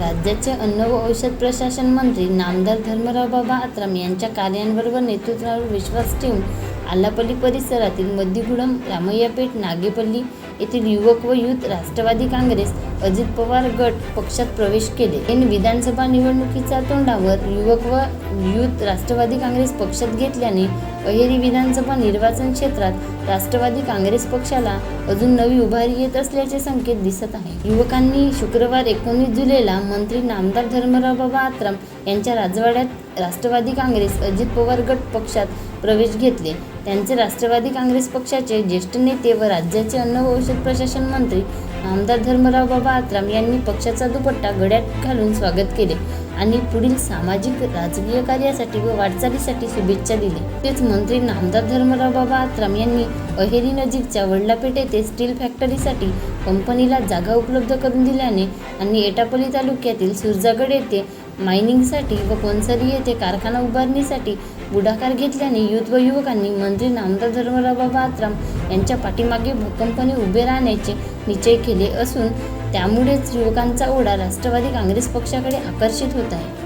राज्याचे अन्न व औषध प्रशासन मंत्री नामदार धर्मराव बाबा आत्राम यांच्या कार्यांवर व नेतृत्वावर विश्वास ठेवून आलापल्ली परिसरातील मद्दिगुडम रामय्यापेठ नागेपल्ली येथील युवक व युथ राष्ट्रवादी काँग्रेस अजित पवार गट पक्षात प्रवेश केले. एन विधानसभा निवडणुकीच्या तोंडावर युवक व युथ राष्ट्रवादी काँग्रेस पक्षात घेतल्याने अहेरी विधानसभा निर्वाचन क्षेत्रात राष्ट्रवादी काँग्रेस पक्षाला अजून नवी उभारी येत असल्याचे संकेत दिसत आहे. युवकांनी शुक्रवार एकोणीस जुलैला मंत्री नामदार धर्मराव बाबा आत्राम यांच्या राजवाड्यात राष्ट्रवादी काँग्रेस अजित पवार गट पक्षात प्रवेश घेतले. त्यांचे राष्ट्रवादी काँग्रेस पक्षाचे ज्येष्ठ नेते व राज्याचे अन्न व औषध प्रशासन मंत्री आमदार धर्मराव बाबा आत्राम यांनी पक्षाचा दुपट्टा गळ्यात घालून स्वागत केले आणि पुढील सामाजिक राजकीय कार्यासाठी व वाटचालीसाठी शुभेच्छा दिली तेच मंत्री नामदार धर्मराव बाबा आत्राम यांनी अहेरी नजीकच्या वडलापेठ येथे स्टील फॅक्टरीसाठी कंपनीला जागा उपलब्ध करून दिल्याने आणि एटापल्ली तालुक्यातील सुरजागड येथे मायनिंगसाठी व कोनसरी येथे कारखाना उभारणीसाठी पुढाकार घेतल्याने युथ व युवकांनी मंत्री नामदार धर्मरावबाबा आत्राम यांच्या पाठीमागे भक्कमपणे उभे राहण्याचे निश्चय केले असून त्यामुळेच युवकांचा ओढा राष्ट्रवादी काँग्रेस पक्षाकडे आकर्षित होत आहे.